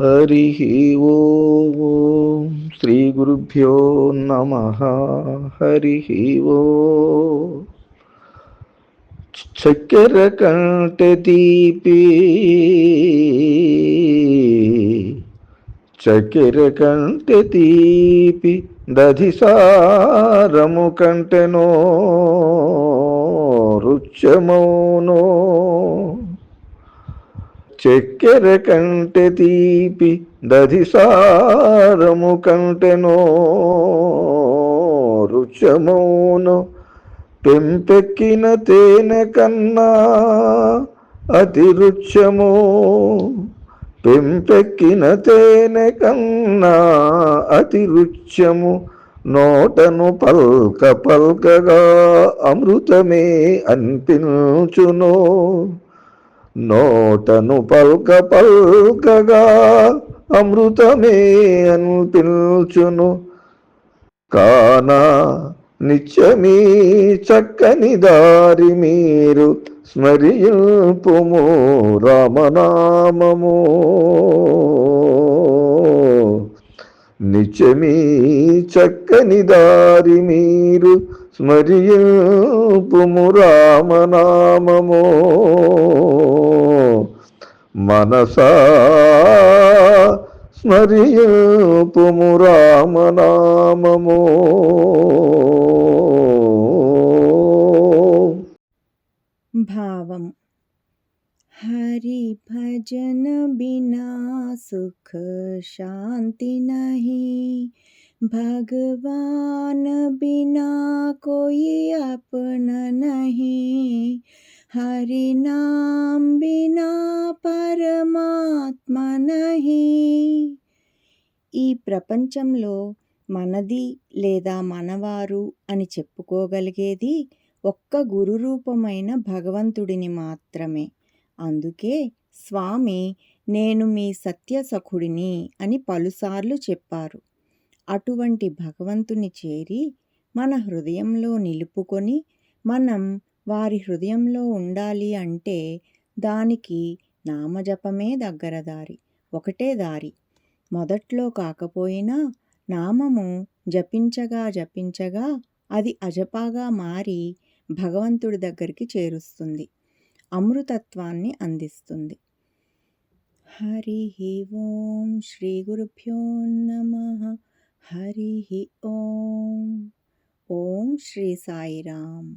హరి ఓం శ్రీ గురుభ్యో నమ. హరి ఓ. చక్కెర కంటే తీపి చక్కెర కంటే తీపి దధిసారము కంటెనో రుచ్యమౌనో. చెక్కెర కంటే తీపి దధిసారము కంటెనో రుచమౌను పెంపెక్కిన తేనె కన్నా అతి రుచము. పెంపెక్కిన తేనె కన్నా అతి రుచ్యము నోటను పల్క పల్కగా అమృతమే అనిపించును. నోటను పల్క పల్కగా అమృతమే అనిపించును. కానా నిత్యమీ చక్కని దారి మీరు స్మరింపుము రామనామము. నిత్యమీ చక్కని దారి మీరు స్మరింపుము రామనామము. మనసా స్మరింపుము రామనామము भावम हरि भजन बिना सुख शांति नहीं भगवान बिना कोई अपना नहीं हरि नाम बिना పరమాత్మ నహి ఈ ప్రపంచంలో మనది లేదా మనవారు అని చెప్పుకోగలిగేది ఒక్క గురు రూపమైన భగవంతుడిని మాత్రమే అందుకే స్వామి నేను మీ సత్యసఖుడిని అని పలుసార్లు చెప్పారు అటువంటి భగవంతుని చేరి మన హృదయంలో నిలుపుకొని మనం వారి హృదయంలో ఉండాలి అంటే దానికి నామజపమే దగ్గర దారి ఒకటే దారి. మొదట్లో కాకపోయినా నామము జపించగా జపించగా అది అజపాగా మారి భగవంతుడి దగ్గరికి చేరుస్తుంది అమృతత్వాన్ని అందిస్తుంది. హరి ఓం శ్రీ గురుభ్యో నమ. హరి ఓం. ఓం శ్రీ సాయిరామ్.